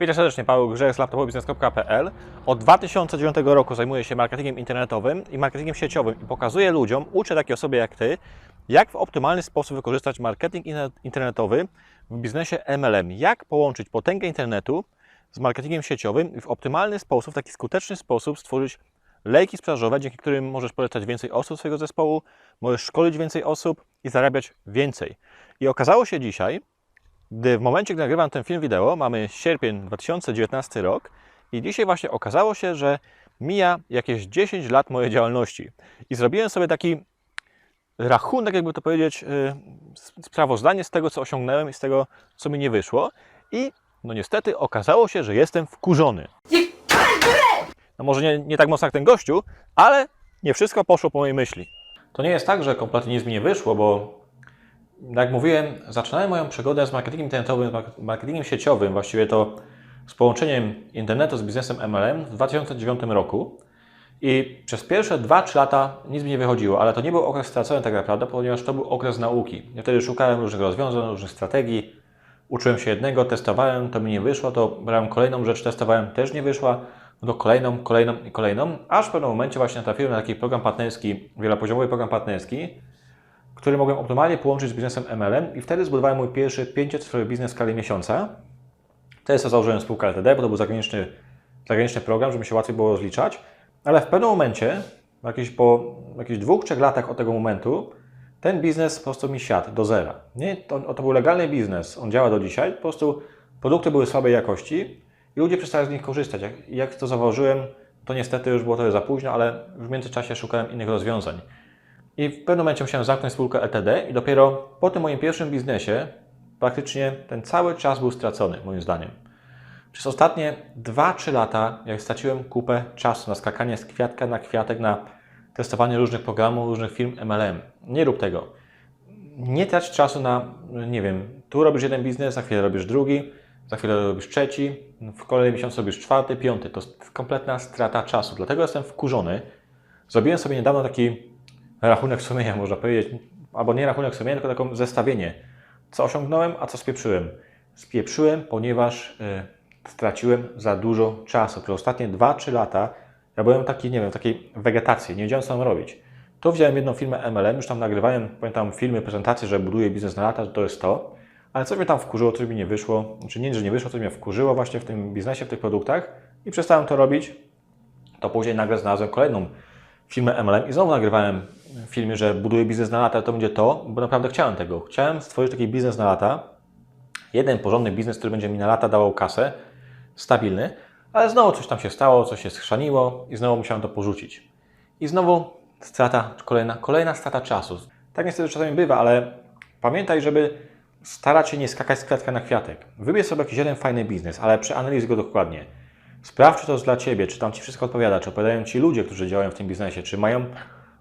Witam serdecznie, Paweł Grzech z laptopobiznes.pl. Od 2009 roku zajmuję się marketingiem internetowym i marketingiem sieciowym i pokazuję ludziom, uczę takie osoby jak Ty, jak w optymalny sposób wykorzystać marketing inter- internetowy w biznesie MLM. Jak połączyć potęgę internetu z marketingiem sieciowym i w optymalny sposób, w taki skuteczny sposób stworzyć lejki sprzedażowe, dzięki którym możesz polecać więcej osób swojego zespołu, możesz szkolić więcej osób i zarabiać więcej. I okazało się dzisiaj, gdy w momencie, gdy nagrywam ten film wideo, mamy sierpień 2019 rok i dzisiaj właśnie okazało się, że mija jakieś 10 lat mojej działalności. I zrobiłem sobie taki rachunek, jakby to powiedzieć, yy, sprawozdanie z tego, co osiągnąłem i z tego, co mi nie wyszło. I no niestety okazało się, że jestem wkurzony. No może nie, nie tak mocno jak ten gościu, ale nie wszystko poszło po mojej myśli. To nie jest tak, że kompletnie nic mi nie wyszło, bo jak mówiłem, zaczynałem moją przygodę z marketingiem internetowym, marketingiem sieciowym, właściwie to z połączeniem internetu z biznesem MLM w 2009 roku. I przez pierwsze 2-3 lata nic mi nie wychodziło, ale to nie był okres stracony tak naprawdę, ponieważ to był okres nauki. Ja wtedy szukałem różnych rozwiązań, różnych strategii, uczyłem się jednego, testowałem, to mi nie wyszło, to brałem kolejną rzecz, testowałem, też nie wyszła, no kolejną, kolejną i kolejną, aż w pewnym momencie właśnie natrafiłem na taki program partnerski, wielopoziomowy program partnerski, który mogłem optymalnie połączyć z biznesem MLM i wtedy zbudowałem mój pierwszy pięciocyfrowy biznes w skali miesiąca. Wtedy sobie założyłem spółkę LTD, bo to był zagraniczny, zagraniczny program, żeby mi się łatwiej było rozliczać, ale w pewnym momencie, jakieś po jakichś dwóch, trzech latach od tego momentu, ten biznes po prostu mi siadł do zera. Nie, to, to był legalny biznes, on działa do dzisiaj, po prostu produkty były słabej jakości i ludzie przestali z nich korzystać. Jak, jak to zauważyłem, to niestety już było trochę za późno, ale w międzyczasie szukałem innych rozwiązań. I w pewnym momencie musiałem zamknąć spółkę LTD i dopiero po tym moim pierwszym biznesie praktycznie ten cały czas był stracony, moim zdaniem. Przez ostatnie 2-3 lata, jak straciłem kupę czasu na skakanie z kwiatka na kwiatek, na testowanie różnych programów, różnych firm MLM. Nie rób tego. Nie trać czasu na, nie wiem, tu robisz jeden biznes, za chwilę robisz drugi, za chwilę robisz trzeci, w kolejnym miesiącu robisz czwarty, piąty. To jest kompletna strata czasu. Dlatego jestem wkurzony. Zrobiłem sobie niedawno taki rachunek sumienia, można powiedzieć, albo nie rachunek sumienia, tylko taką zestawienie, co osiągnąłem, a co spieprzyłem. Spieprzyłem, ponieważ y, straciłem za dużo czasu. Przez ostatnie 2-3 lata ja byłem taki, nie wiem, takiej wegetacji, nie wiedziałem co mam robić. Tu wziąłem jedną firmę MLM, już tam nagrywałem, pamiętam filmy, prezentacje, że buduję biznes na lata, że to jest to, ale coś mnie tam wkurzyło, coś mi nie wyszło, znaczy nie, że nie wyszło, coś mnie wkurzyło właśnie w tym biznesie, w tych produktach i przestałem to robić. To później nagle znalazłem kolejną firmę MLM i znowu nagrywałem filmy, że buduję biznes na lata, to będzie to, bo naprawdę chciałem tego. Chciałem stworzyć taki biznes na lata, jeden porządny biznes, który będzie mi na lata dawał kasę, stabilny, ale znowu coś tam się stało, coś się schrzaniło i znowu musiałem to porzucić. I znowu strata, kolejna, kolejna strata czasu. Tak niestety czasami bywa, ale pamiętaj, żeby starać się nie skakać z kwiatka na kwiatek. Wybierz sobie jakiś jeden fajny biznes, ale przeanalizuj go dokładnie. Sprawdź, czy to jest dla Ciebie, czy tam Ci wszystko odpowiada, czy odpowiadają Ci ludzie, którzy działają w tym biznesie, czy mają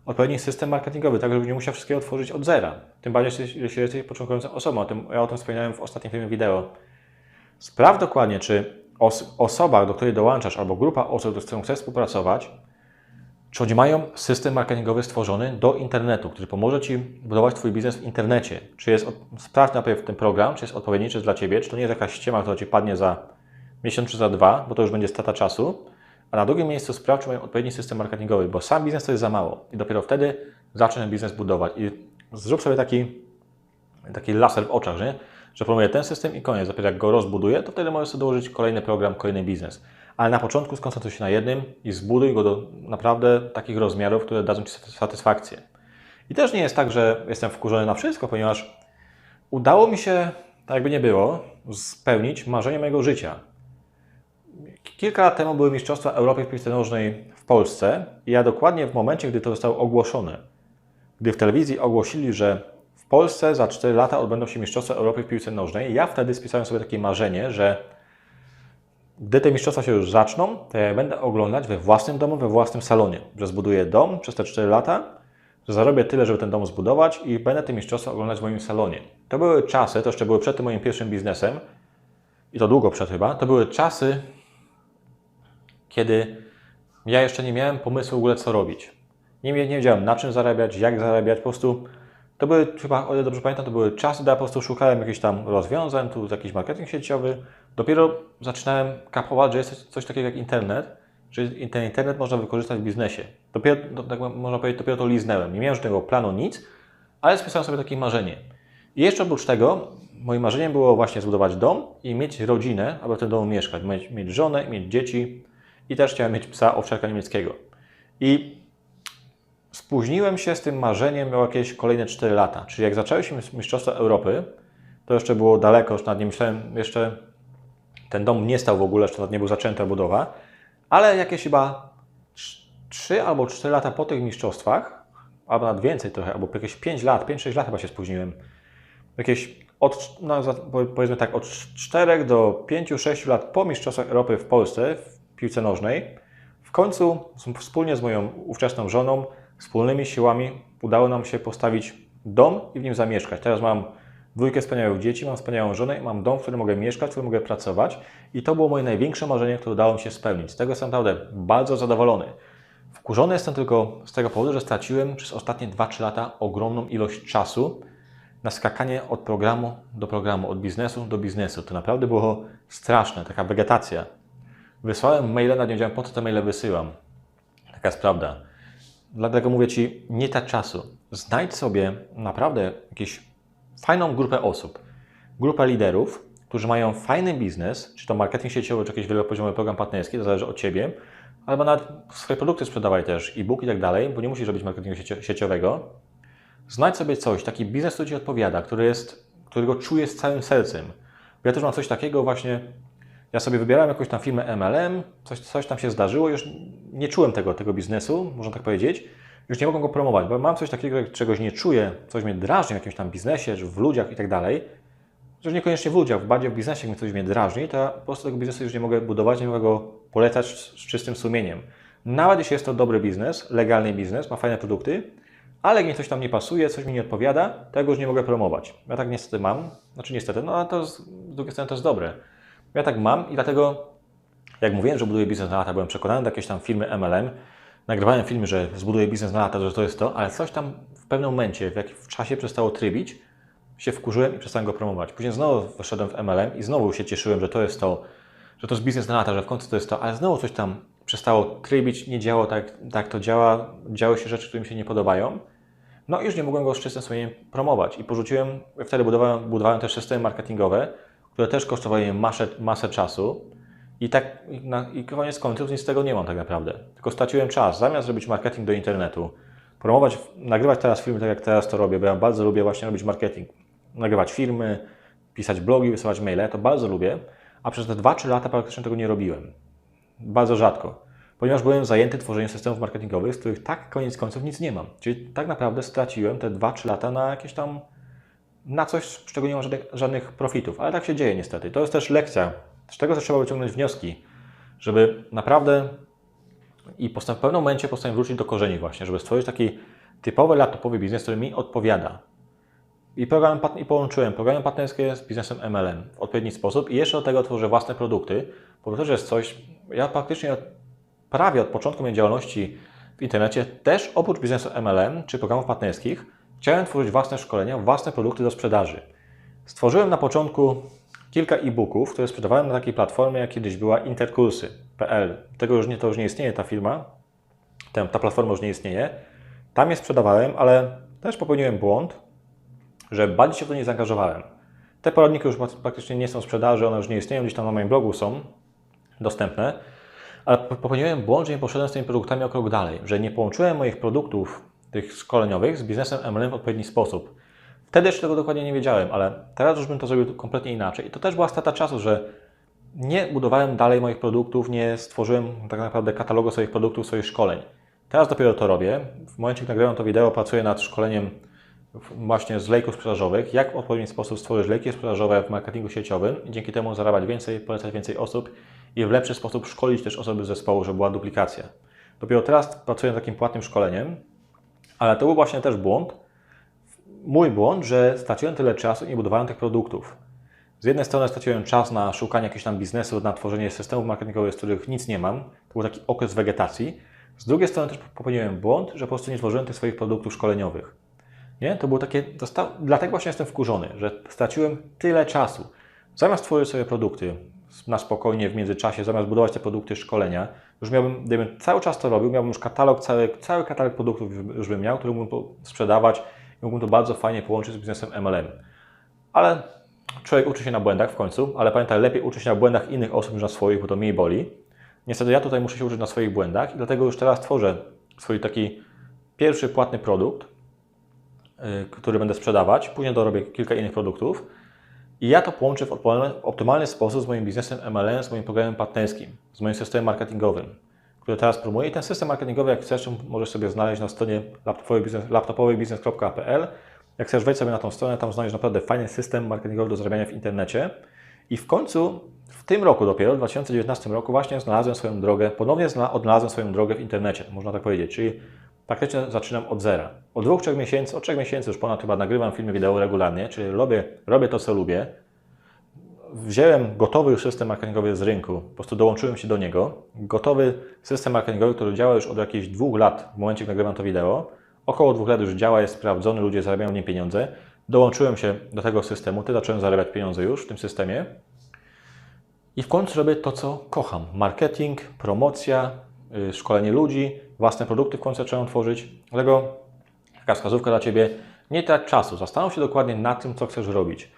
odpowiedni system marketingowy, tak żeby nie musiał wszystkiego otworzyć od zera. Tym bardziej, jeśli jesteś początkującą osobą. O tym, ja o tym wspominałem w ostatnim filmie wideo. Sprawdź dokładnie, czy os osoba, do której dołączasz, albo grupa osób, z którą chcesz współpracować, czy oni mają system marketingowy stworzony do internetu, który pomoże Ci budować Twój biznes w internecie. Czy jest, sprawdź najpierw ten program, czy jest odpowiedni, czy jest dla Ciebie, czy to nie jest jakaś ściema, która Ci padnie za miesiąc czy za dwa, bo to już będzie strata czasu. A na drugim miejscu sprawdź, czy mają odpowiedni system marketingowy, bo sam biznes to jest za mało. I dopiero wtedy zacznę biznes budować. I zrób sobie taki, taki laser w oczach, że, że planuję ten system i koniec. Dopiero jak go rozbuduję, to wtedy możesz sobie dołożyć kolejny program, kolejny biznes. Ale na początku skoncentruj się na jednym i zbuduj go do naprawdę takich rozmiarów, które dadzą Ci satysfakcję. I też nie jest tak, że jestem wkurzony na wszystko, ponieważ udało mi się, tak jakby nie było, spełnić marzenie mojego życia. Kilka lat temu były Mistrzostwa Europy w piłce nożnej w Polsce i ja dokładnie w momencie, gdy to zostało ogłoszone, gdy w telewizji ogłosili, że w Polsce za 4 lata odbędą się Mistrzostwa Europy w piłce nożnej, ja wtedy spisałem sobie takie marzenie, że gdy te mistrzostwa się już zaczną, to ja będę oglądać we własnym domu, we własnym salonie, że zbuduję dom przez te 4 lata, że zarobię tyle, żeby ten dom zbudować i będę te mistrzostwa oglądać w moim salonie. To były czasy, to jeszcze były przed tym moim pierwszym biznesem i to długo przed chyba, to były czasy, kiedy ja jeszcze nie miałem pomysłu w ogóle co robić. Nie, nie wiedziałem na czym zarabiać, jak zarabiać, po prostu To były, chyba, o ile dobrze pamiętam, to były czasy, gdy ja po prostu szukałem jakichś tam rozwiązań, tu jakiś marketing sieciowy. Dopiero zaczynałem kapować, że jest coś, takiego jak internet, że ten internet można wykorzystać w biznesie. Dopiero, do, tak można powiedzieć, dopiero to liznęłem. Nie miałem żadnego planu, nic, ale spisałem sobie takie marzenie. I jeszcze oprócz tego, moim marzeniem było właśnie zbudować dom i mieć rodzinę, aby w tym domu mieszkać, mieć, mieć żonę, mieć dzieci i też chciałem mieć psa owczarka niemieckiego. I spóźniłem się z tym marzeniem o jakieś kolejne 4 lata. Czyli jak zaczęły się Mistrzostwa Europy, to jeszcze było daleko, już nad nie myślałem, jeszcze ten dom nie stał w ogóle, jeszcze nad nie był zaczęta budowa, ale jakieś chyba 3 albo 4 lata po tych mistrzostwach, albo nawet więcej trochę, albo jakieś 5 lat, 5-6 lat chyba się spóźniłem. Jakieś od, no, powiedzmy tak, od 4 do 5-6 lat po Mistrzostwach Europy w Polsce piłce nożnej, w końcu wspólnie z moją ówczesną żoną Wspólnymi siłami udało nam się postawić dom i w nim zamieszkać. Teraz mam dwójkę wspaniałych dzieci, mam wspaniałą żonę i mam dom, w którym mogę mieszkać, w którym mogę pracować. I to było moje największe marzenie, które udało mi się spełnić. Z tego jestem naprawdę bardzo zadowolony. Wkurzony jestem tylko z tego powodu, że straciłem przez ostatnie 2-3 lata ogromną ilość czasu na skakanie od programu do programu, od biznesu do biznesu. To naprawdę było straszne, taka wegetacja. Wysłałem maile, nawet nie wiedziałem po co te maile wysyłam. Taka jest prawda. Dlatego mówię Ci, nie tak czasu. Znajdź sobie naprawdę jakąś fajną grupę osób, grupę liderów, którzy mają fajny biznes, czy to marketing sieciowy, czy jakiś wielopoziomowy program partnerski, to zależy od Ciebie, albo nawet swoje produkty sprzedawaj też, e-book i tak dalej, bo nie musisz robić marketingu sieciowego. Znajdź sobie coś, taki biznes, który Ci odpowiada, który jest, którego czujesz całym sercem. Ja też mam coś takiego właśnie, ja sobie wybierałem jakąś tam firmę MLM, coś, coś tam się zdarzyło, już nie czułem tego, tego biznesu, można tak powiedzieć, już nie mogę go promować, bo mam coś takiego, czegoś nie czuję, coś mnie drażni w jakimś tam biznesie, w ludziach i tak dalej, że niekoniecznie w ludziach, bardziej w biznesie, jak coś mnie drażni, to ja po prostu tego biznesu już nie mogę budować, nie mogę go polecać z czystym sumieniem. Nawet jeśli jest to dobry biznes, legalny biznes, ma fajne produkty, ale jak mi coś tam nie pasuje, coś mi nie odpowiada, to ja go już nie mogę promować. Ja tak niestety mam, znaczy niestety, no ale to z drugiej strony to jest dobre. Ja tak mam i dlatego, jak mówiłem, że buduję biznes na lata, byłem przekonany do jakiejś tam firmy MLM, nagrywałem filmy, że zbuduję biznes na lata, że to jest to, ale coś tam w pewnym momencie, w jakim czasie przestało trybić, się wkurzyłem i przestałem go promować. Później znowu wyszedłem w MLM i znowu się cieszyłem, że to jest to, że to jest biznes na lata, że w końcu to jest to, ale znowu coś tam przestało trybić, nie działo tak, tak to działa, działy się rzeczy, które mi się nie podobają. No i już nie mogłem go z czystym swoim promować i porzuciłem, wtedy budowałem, budowałem też systemy marketingowe, które też kosztowały mnie masę, masę czasu. I tak na, i koniec końców nic z tego nie mam tak naprawdę. Tylko straciłem czas. Zamiast robić marketing do internetu, promować, nagrywać teraz filmy tak jak teraz to robię, bo ja bardzo lubię właśnie robić marketing. Nagrywać filmy, pisać blogi, wysyłać maile, to bardzo lubię. A przez te 2-3 lata praktycznie tego nie robiłem. Bardzo rzadko. Ponieważ byłem zajęty tworzeniem systemów marketingowych, z których tak koniec końców nic nie mam. Czyli tak naprawdę straciłem te 2-3 lata na jakieś tam na coś, z czego nie ma żadnych, żadnych profitów. Ale tak się dzieje niestety. To jest też lekcja, z czego trzeba wyciągnąć wnioski, żeby naprawdę i w pewnym momencie postanowić wrócić do korzeni właśnie, żeby stworzyć taki typowy laptopowy biznes, który mi odpowiada. I, program, I połączyłem programy partnerskie z biznesem MLM w odpowiedni sposób i jeszcze do tego tworzę własne produkty, bo to też jest coś, ja praktycznie prawie od początku mojej działalności w internecie też oprócz biznesu MLM czy programów partnerskich Chciałem tworzyć własne szkolenia, własne produkty do sprzedaży. Stworzyłem na początku kilka e-booków, które sprzedawałem na takiej platformie, jak kiedyś była interkursy.pl. Tego już nie, to już nie istnieje ta firma, ta, ta platforma już nie istnieje. Tam je sprzedawałem, ale też popełniłem błąd, że bardziej się w to nie zaangażowałem. Te poradniki już praktycznie nie są w sprzedaży, one już nie istnieją, gdzieś tam na moim blogu są dostępne, ale popełniłem błąd, że nie poszedłem z tymi produktami o krok dalej, że nie połączyłem moich produktów tych szkoleniowych z biznesem MLM w odpowiedni sposób. Wtedy jeszcze tego dokładnie nie wiedziałem, ale teraz już bym to zrobił kompletnie inaczej. I to też była strata czasu, że nie budowałem dalej moich produktów, nie stworzyłem tak naprawdę katalogu swoich produktów, swoich szkoleń. Teraz dopiero to robię. W momencie, gdy nagrywam to wideo, pracuję nad szkoleniem właśnie z lejków sprzedażowych, jak w odpowiedni sposób stworzyć lejki sprzedażowe w marketingu sieciowym i dzięki temu zarabiać więcej, polecać więcej osób i w lepszy sposób szkolić też osoby z zespołu, żeby była duplikacja. Dopiero teraz pracuję nad takim płatnym szkoleniem, ale to był właśnie też błąd, mój błąd, że straciłem tyle czasu i nie budowałem tych produktów. Z jednej strony straciłem czas na szukanie jakiegoś tam biznesu, na tworzenie systemów marketingowych, z których nic nie mam. To był taki okres wegetacji. Z drugiej strony też popełniłem błąd, że po prostu nie tworzyłem tych swoich produktów szkoleniowych. Nie? To było takie, dosta... dlatego właśnie jestem wkurzony, że straciłem tyle czasu. Zamiast tworzyć sobie produkty na spokojnie w międzyczasie, zamiast budować te produkty, szkolenia, już miałbym, gdybym cały czas to robił, miałbym już katalog, cały, cały katalog produktów już bym miał, który mógłbym sprzedawać i mógłbym to bardzo fajnie połączyć z biznesem MLM. Ale człowiek uczy się na błędach w końcu, ale pamiętaj, lepiej uczyć się na błędach innych osób niż na swoich, bo to mniej boli. Niestety ja tutaj muszę się uczyć na swoich błędach i dlatego już teraz tworzę swój taki pierwszy płatny produkt, yy, który będę sprzedawać. Później dorobię kilka innych produktów i ja to połączę w optymalny, sposób z moim biznesem MLM, z moim programem partnerskim, z moim systemem marketingowym, który teraz promuję. I ten system marketingowy, jak chcesz, możesz sobie znaleźć na stronie laptopowybiznes.pl. Jak chcesz wejść sobie na tą stronę, tam znajdziesz naprawdę fajny system marketingowy do zarabiania w internecie. I w końcu w tym roku dopiero, w 2019 roku, właśnie znalazłem swoją drogę, ponownie odnalazłem swoją drogę w internecie, można tak powiedzieć. Czyli praktycznie zaczynam od zera. Od dwóch, trzech miesięcy, od trzech miesięcy już ponad chyba nagrywam filmy wideo regularnie, czyli robię, robię to, co lubię. Wziąłem gotowy już system marketingowy z rynku, po prostu dołączyłem się do niego. Gotowy system marketingowy, który działa już od jakichś dwóch lat w momencie, gdy nagrywam to wideo. Około dwóch lat już działa, jest sprawdzony, ludzie zarabiają w nim pieniądze. Dołączyłem się do tego systemu, ty zacząłem zarabiać pieniądze już w tym systemie. I w końcu robię to, co kocham. Marketing, promocja, yy, szkolenie ludzi, własne produkty w końcu zacząłem tworzyć. Dlatego taka wskazówka dla Ciebie, nie trać czasu. Zastanów się dokładnie nad tym, co chcesz robić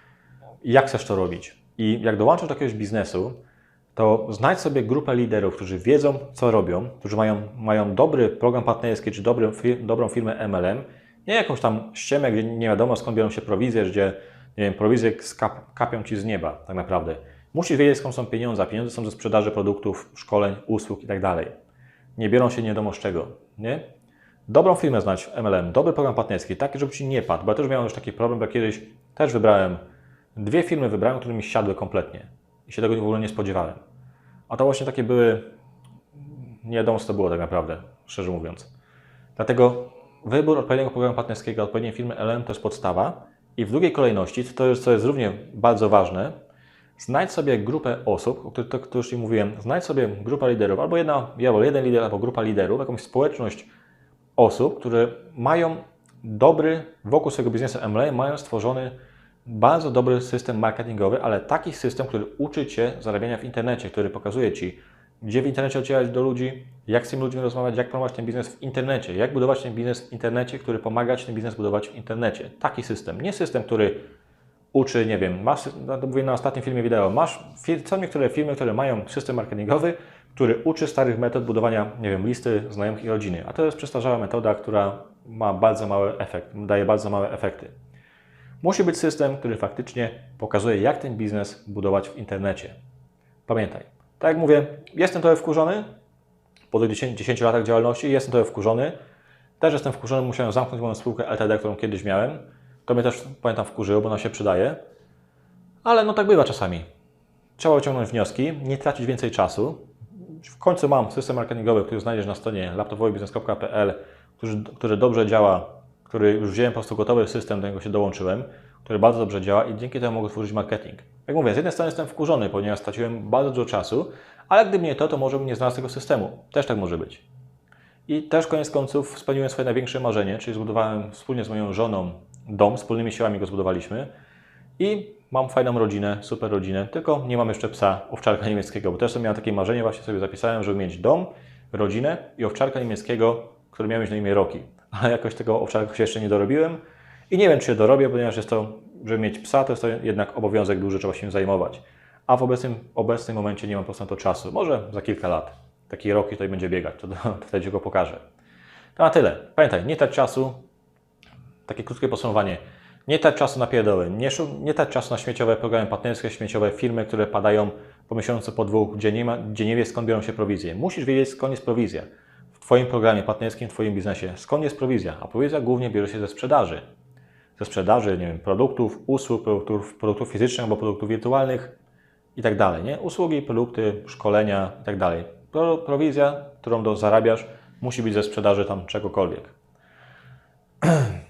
i jak chcesz to robić. I jak dołączysz do jakiegoś biznesu, to znajdź sobie grupę liderów, którzy wiedzą, co robią, którzy mają, mają dobry program partnerski czy dobry, dobrą firmę MLM, nie jakąś tam ściemę, gdzie nie wiadomo skąd biorą się prowizje, gdzie nie wiem, prowizje skap, kapią Ci z nieba tak naprawdę. Musisz wiedzieć skąd są pieniądze, pieniądze są ze sprzedaży produktów, szkoleń, usług itd. Nie biorą się nie wiadomo z czego, nie? Dobrą firmę znać MLM, dobry program partnerski, taki, żeby Ci nie padł, bo ja też miałem już taki problem, bo kiedyś też wybrałem, dwie firmy wybrałem, które mi siadły kompletnie i się tego w ogóle nie spodziewałem. A to właśnie takie były, nie wiadomo co to było tak naprawdę, szczerze mówiąc. Dlatego wybór odpowiedniego programu partnerskiego, odpowiedniej firmy LM to jest podstawa i w drugiej kolejności, to jest, co jest równie bardzo ważne, Znajdź sobie grupę osób, o których, to, już Ci mówiłem, znajdź sobie grupę liderów, albo jedna, albo jeden lider, albo grupa liderów, jakąś społeczność osób, które mają dobry, wokół swojego biznesu MLA mają stworzony bardzo dobry system marketingowy, ale taki system, który uczy Cię zarabiania w internecie, który pokazuje Ci, gdzie w internecie docierać do ludzi, jak z tymi ludźmi rozmawiać, jak promować ten biznes w internecie, jak budować ten biznes w internecie, który pomaga Ci ten biznes budować w internecie. Taki system, nie system, który uczy, nie wiem, masz, no to mówię na ostatnim filmie wideo, masz, są niektóre firmy, które mają system marketingowy, który uczy starych metod budowania, nie wiem, listy znajomych i rodziny, a to jest przestarzała metoda, która ma bardzo mały efekt, daje bardzo małe efekty. Musi być system, który faktycznie pokazuje, jak ten biznes budować w internecie. Pamiętaj, tak jak mówię, jestem trochę wkurzony, po tych 10, 10 latach działalności jestem trochę wkurzony, też jestem wkurzony, musiałem zamknąć moją spółkę LTD, którą kiedyś miałem, to mnie też, pamiętam, wkurzyło, bo ona się przydaje. Ale no tak bywa czasami. Trzeba wyciągnąć wnioski, nie tracić więcej czasu. W końcu mam system marketingowy, który znajdziesz na stronie laptopowybiznes.pl, który, który dobrze działa, który już wziąłem po prostu gotowy system, do niego się dołączyłem, który bardzo dobrze działa i dzięki temu mogę tworzyć marketing. Jak mówię, z jednej strony jestem wkurzony, ponieważ straciłem bardzo dużo czasu, ale gdyby nie to, to może bym nie znalazł tego systemu. Też tak może być. I też koniec końców spełniłem swoje największe marzenie, czyli zbudowałem wspólnie z moją żoną dom, wspólnymi siłami go zbudowaliśmy i mam fajną rodzinę, super rodzinę, tylko nie mam jeszcze psa, owczarka niemieckiego, bo też miałem takie marzenie, właśnie sobie zapisałem, żeby mieć dom, rodzinę i owczarka niemieckiego, który miał mieć na imię Roki. Ale jakoś tego owczarka się jeszcze nie dorobiłem i nie wiem, czy się dorobię, ponieważ jest to, żeby mieć psa, to jest to jednak obowiązek duży, trzeba się zajmować. A w obecnym, obecnym momencie nie mam po prostu na to czasu. Może za kilka lat. Taki Roki tutaj będzie biegać, to, to wtedy go pokażę. To na tyle. Pamiętaj, nie trać czasu, takie krótkie podsumowanie. Nie tak czasu na pierdoły, nie, nie tak czasu na śmieciowe programy partnerskie, śmieciowe firmy, które padają po miesiącu, po dwóch, gdzie nie, ma, gdzie nie skąd biorą się prowizje. Musisz wiedzieć skąd jest prowizja w Twoim programie partnerskim, w Twoim biznesie. Skąd jest prowizja? A prowizja głównie bierze się ze sprzedaży. Ze sprzedaży, nie wiem, produktów, usług, produktów, produktów fizycznych albo produktów wirtualnych i tak dalej, nie? Usługi, produkty, szkolenia i tak dalej. Prowizja, którą do zarabiasz, musi być ze sprzedaży tam czegokolwiek.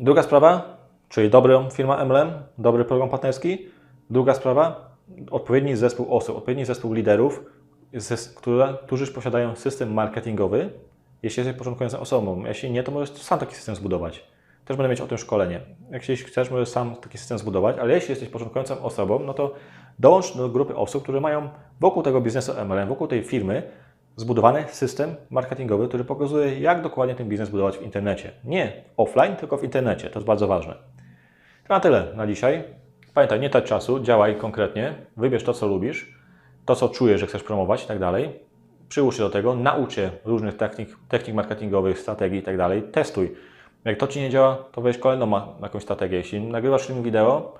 Druga sprawa, czyli dobra firma MLM, dobry program partnerski. Druga sprawa, odpowiedni zespół osób, odpowiedni zespół liderów, które, którzy posiadają system marketingowy, jeśli jesteś początkującą osobą. Jeśli nie, to możesz sam taki system zbudować. też będę mieć o tym szkolenie. Jeśli chcesz, możesz sam taki system zbudować, ale jeśli jesteś początkującą osobą, no to dołącz do grupy osób, które mają wokół tego biznesu MLM, wokół tej firmy zbudowany system marketingowy, który pokazuje, jak dokładnie ten biznes budować w internecie. Nie offline, tylko w internecie. To jest bardzo ważne. To na tyle na dzisiaj. Pamiętaj, nie trać czasu, działaj konkretnie, wybierz to, co lubisz, to, co czujesz, że chcesz promować i tak dalej. Przyłóż się do tego, naucz się różnych technik, technik marketingowych, strategii i tak dalej. Testuj. Jak to Ci nie działa, to weź kolejną jakąś strategię. Jeśli nagrywasz film wideo,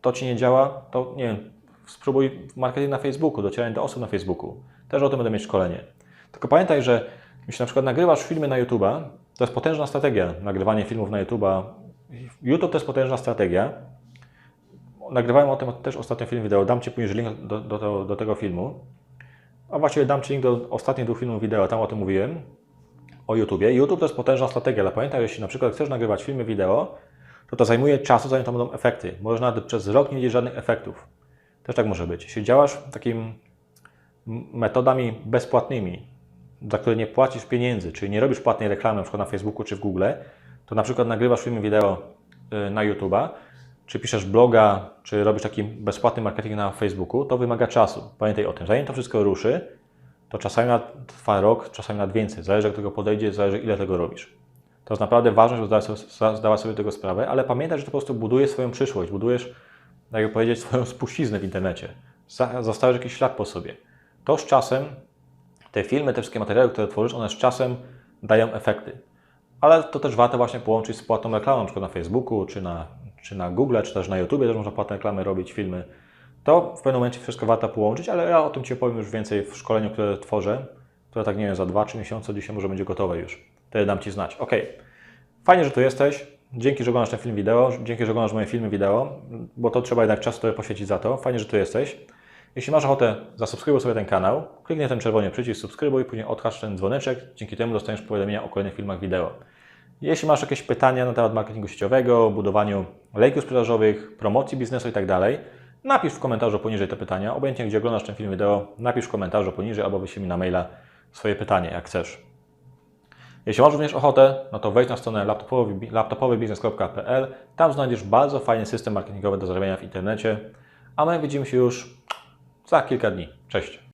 to Ci nie działa, to nie wiem, spróbuj marketing na Facebooku, docieranie do osób na Facebooku. Też o tym będę mieć szkolenie. Tylko pamiętaj, że jeśli na przykład nagrywasz filmy na YouTube'a, to jest potężna strategia, nagrywanie filmów na YouTube'a. YouTube to jest potężna strategia. Nagrywałem o tym też ostatnio film wideo, dam Ci później link do, do, do, tego filmu. A właściwie dam Ci link do ostatnich dwóch filmów wideo, tam o tym mówiłem, o YouTubie. YouTube to jest potężna strategia, ale pamiętaj, jeśli na przykład chcesz nagrywać filmy wideo, to to zajmuje czasu, zanim tam będą efekty. Możesz nawet przez rok nie widzieć żadnych efektów. Też tak może być. Jeśli działasz takim metodami bezpłatnymi, za które nie płacisz pieniędzy, czyli nie robisz płatnej reklamy na przykład na Facebooku czy w Google, to na przykład nagrywasz filmy wideo y, na YouTube'a, czy piszesz bloga, czy robisz taki bezpłatny marketing na Facebooku, to wymaga czasu. Pamiętaj o tym. Zanim to wszystko ruszy, to czasami na, trwa rok, czasami na więcej. Zależy jak do tego podejdziesz, zależy ile tego robisz. To jest naprawdę ważne, żeby zdawać sobie, sobie tego sprawę, ale pamiętaj, że to po prostu budujesz swoją przyszłość, budujesz, jak powiedzieć, swoją spuściznę w internecie. Zostawiasz jakiś ślad po sobie. To z czasem, te filmy, te wszystkie materiały, które tworzysz, one z czasem dają efekty. Ale to też warto właśnie połączyć z płatną reklamą, na przykład na Facebooku, czy na, czy na Google, czy też na YouTube, też można płatne reklamy robić, filmy. To w pewnym momencie wszystko warto połączyć, ale ja o tym Ci opowiem już więcej w szkoleniu, które tworzę, które tak nie wiem, za 2-3 miesiące, dzisiaj może będzie gotowe już. Wtedy dam Ci znać. Ok, fajnie, że tu jesteś. Dzięki, że oglądasz ten film wideo, dzięki, że oglądasz moje filmy wideo, bo to trzeba jednak czas trochę poświęcić za to. Fajnie, że tu jesteś. Jeśli masz ochotę, zasubskrybuj sobie ten kanał, kliknij ten czerwony przycisk subskrybuj, później odhasz ten dzwoneczek, dzięki temu dostaniesz powiadomienia o kolejnych filmach wideo. Jeśli masz jakieś pytania na temat marketingu sieciowego, budowaniu lejków sprzedażowych, promocji biznesu i tak napisz w komentarzu poniżej te pytania, obojętnie gdzie oglądasz ten film wideo, napisz w komentarzu poniżej albo wyślij mi na maila swoje pytanie, jak chcesz. Jeśli masz również ochotę, no to wejdź na stronę laptopowy- laptopowybiznes.pl. Tam znajdziesz bardzo fajny system marketingowy do zarabiania w internecie. A my widzimy się już za kilka dni. Cześć!